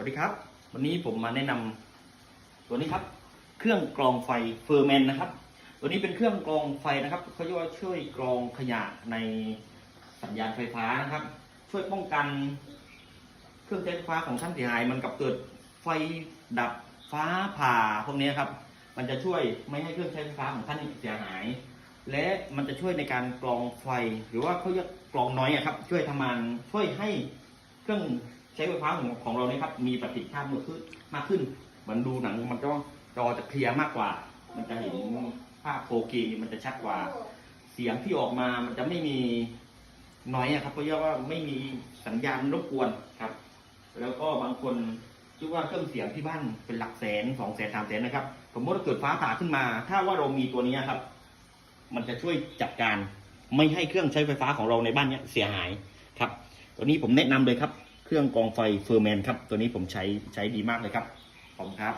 วัสดีครับ วันนี้ผมมาแนะนำตัวนี้ครับ เครื่องกรองไฟเฟอร์แมนนะครับ ตัวนี้เป็นเครื่องกรองไฟนะครับเขาเรียกว่าช่วยกรองขยะในสัญญาณไฟฟ้านะครับ ช่วยป้องกัน เครื่องใช้ไฟฟ้าของท่านเสียหาย มันกับเกิดไฟดับฟ้าผ่าพวกนี้ครับ มันจะช่วยไม่ให้เครื่องใช้ไฟฟ้าของท่านเสียหาย และมันจะช่วยในการกรองไฟ หรือว่าเขาเรียกกรองน้อยอะครับ ช่วยทำงานช่วยให้เครื่อง ใช้ไฟฟ้าของของเราเนี่ยครับ มีประสิทธิภาพมากขึ้นมากขึ้นมือนดูหนังมันก็จอจะเคลียร์มากกว่า มันจะเห็นภาพ 4K มันจะชัดกว่า เสียงที่ออกมามันจะไม่มีน้อยอะครับเพราะว่าไม่มีสัญญาณรบกวนครับ แล้วก็บางคนคิดว่าเครื่องเสียงที่บ้านเป็นหลักแสนสองแสนสามแสนนะครับสมมติว่าเกิดฟ้าผ่าขึ้นมา ถ้าว่าเรามีตัวนี้ครับ มันจะช่วยจัดการไม่ให้เครื่องใช้ไฟฟ้าของเราในบ้านเนี้ยเสียหายครับ ตัวนี้ผมแนะนำเลยครับ เครื่องกองไฟเฟอร์แมนครับ ตัวนี้ผมใช้ใช้ดีมากเลยครับ ขอบคุณครับ